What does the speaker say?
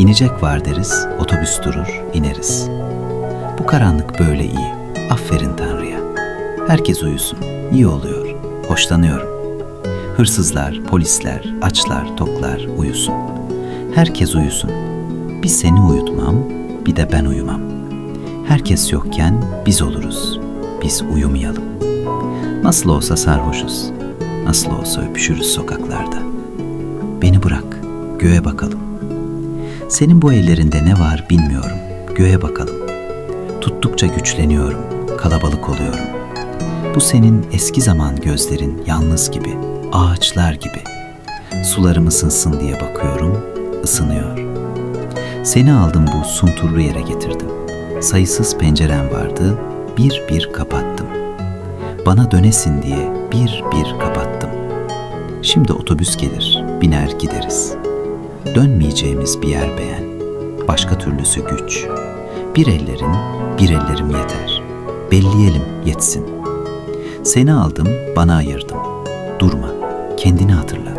İnecek var deriz, otobüs durur, ineriz. Bu karanlık böyle iyi. Aferin Tanrı'ya. Herkes uyusun. İyi oluyor. Hoşlanıyorum. Hırsızlar, polisler, açlar, toklar uyusun. Herkes uyusun. Bir seni uyutmam, bir de ben uyumam. Herkes yokken biz oluruz. Biz uyumayalım. Nasıl olsa sarhoşuz. Nasıl olsa öpüşürüz sokaklarda. Beni bırak, göğe bakalım. Senin bu ellerinde ne var bilmiyorum. Göğe bakalım. Tuttukça güçleniyorum, kalabalık oluyorum. Bu senin eski zaman gözlerin yalnız gibi, ağaçlar gibi. Sularım ısınsın diye bakıyorum, ısınıyor. Seni aldım bu sunturlu yere getirdim. Sayısız pencerem vardı, bir bir kapattım. Bana dönesin diye bir bir kapattım. Şimdi otobüs gelir, biner gideriz. Dönmeyeceğimiz bir yer beğen. Başka türlüsü güç. Bir ellerin, bir ellerim yeter. Belleyelim yetsin. Seni aldım, bana ayırdım. Durma, kendini hatırla.